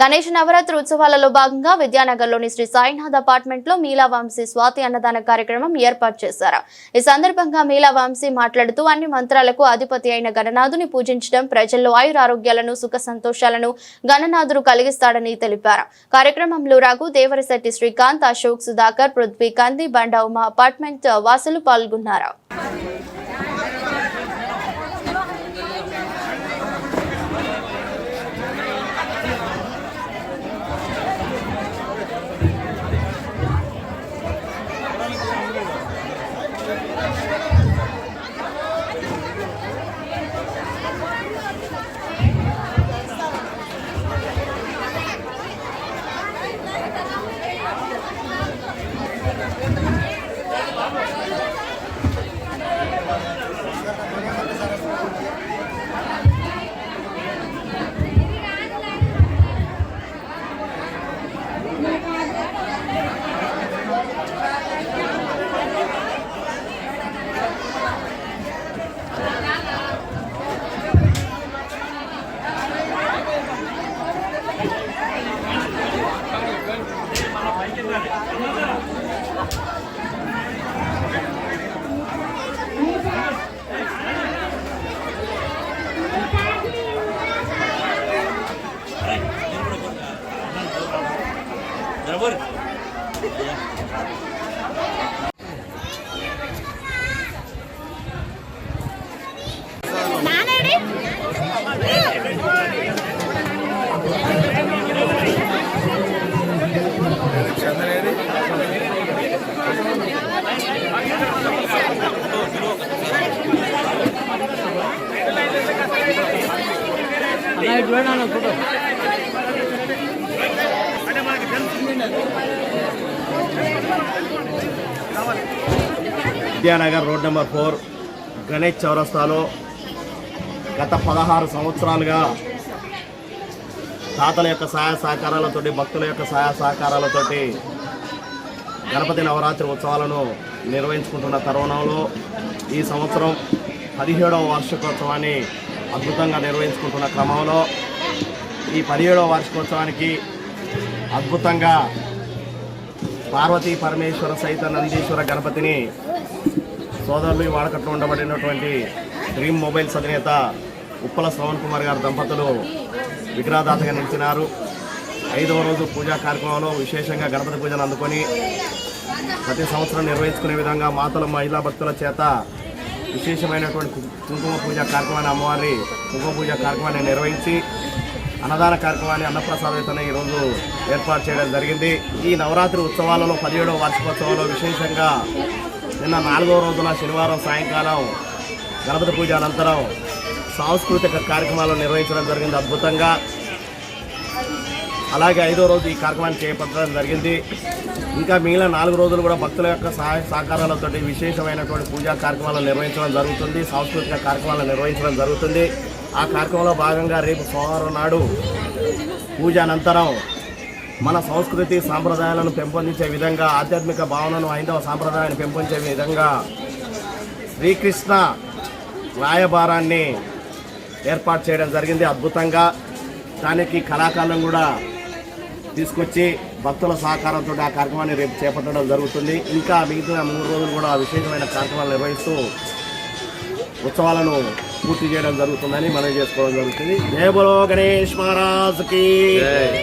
గణేష్ నవరాత్రి ఉత్సవాలలో భాగంగా విద్యానగర్లోని శ్రీ సాయినాథ్ అపార్ట్మెంట్లో మీలా వంశీ స్వాతి అన్నదాన కార్యక్రమం ఏర్పాటు చేశారు. ఈ సందర్భంగా మీలా వంశీ మాట్లాడుతూ అన్ని మంత్రాలకు అధిపతి అయిన గణనాథుని పూజించడం ప్రజల్లో ఆయురారోగ్యాలను సుఖ సంతోషాలను గణనాథుడు కలిగిస్తాడని తెలిపారు. కార్యక్రమంలో రఘు దేవరశెట్టి శ్రీకాంత్ అశోక్ సుధాకర్ పృథ్వీ కంది బండా ఉమా అపార్ట్మెంట్ వాసులు పాల్గొన్నారు. बरोबर చూడండి photo. Vidyanagar road number four Ganesh చౌరస్తాలో గత పదహారు సంవత్సరాలుగా తాతల యొక్క సహాయ సహకారాలతోటి భక్తుల యొక్క సహాయ సహకారాలతోటి గణపతి నవరాత్రి ఉత్సవాలను నిర్వహించుకుంటున్న తరుణంలో ఈ సంవత్సరం పదిహేడవ వార్షికోత్సవాన్ని అద్భుతంగా నిర్వహించుకుంటున్న క్రమంలో ఈ పదిహేడవ వార్షికోత్సవానికి అద్భుతంగా పార్వతీ పరమేశ్వర సైత నందీశ్వర గణపతిని సోదరులు ఈ వాడకట్లో ఉండబడినటువంటి డ్రీమ్ మొబైల్స్ అధినేత ఉప్పల శ్రవణ్ కుమార్ గారు దంపతులు విగ్రహదాతగా నిలిచినారు. ఐదవ రోజు పూజా కార్యక్రమంలో విశేషంగా గణపతి పూజను అందుకొని ప్రతి సంవత్సరం నిర్వహించుకునే విధంగా మాతల మహిళా భక్తుల చేత విశేషమైనటువంటి కుంకుమ పూజ కార్యక్రమాన్ని అమ్మవారి కుంకుమ పూజ కార్యక్రమాన్ని నిర్వహించి అన్నదాన కార్యక్రమాన్ని అన్నప్రసాదతను ఈరోజు ఏర్పాటు చేయడం జరిగింది. ఈ నవరాత్రి ఉత్సవాలలో పదిహేడవ వార్షికోత్సవంలో విశేషంగా నిన్న నాలుగవ రోజున శనివారం సాయంకాలం గణపతి పూజ అనంతరం సాంస్కృతిక కార్యక్రమాలు నిర్వహించడం జరిగింది అద్భుతంగా. అలాగే ఐదో రోజు ఈ కార్యక్రమాన్ని చేపట్టడం జరిగింది. ఇంకా మిగిలిన నాలుగు రోజులు కూడా భక్తుల యొక్క సహాయ సహకారాలతో విశేషమైనటువంటి పూజా కార్యక్రమాలు నిర్వహించడం జరుగుతుంది. సాంస్కృతిక కార్యక్రమాలు నిర్వహించడం జరుగుతుంది. ఆ కార్యక్రమంలో భాగంగా రేపు సోమవారం నాడు పూజ అనంతరం మన సంస్కృతి సాంప్రదాయాలను పెంపొందించే విధంగా ఆధ్యాత్మిక భావనను హైందవ సాంప్రదాయాన్ని పెంపొందించే విధంగా శ్రీకృష్ణ రాయబారాన్ని ఏర్పాటు చేయడం జరిగింది. అద్భుతంగా దానికి కళాకారులను కూడా తీసుకొచ్చి భక్తుల సహకారంతో ఆ కార్యక్రమాన్ని రేపు చేపట్టడం జరుగుతుంది. ఇంకా మిగతా మూడు రోజులు కూడా విశేషమైన కార్యక్రమాలు నిర్వహిస్తూ ఉత్సవాలను పూర్తి చేయడం జరుగుతుందని మనం చేసుకోవడం జరుగుతుంది. జయ బలో గణేష్ మహారాజ్కి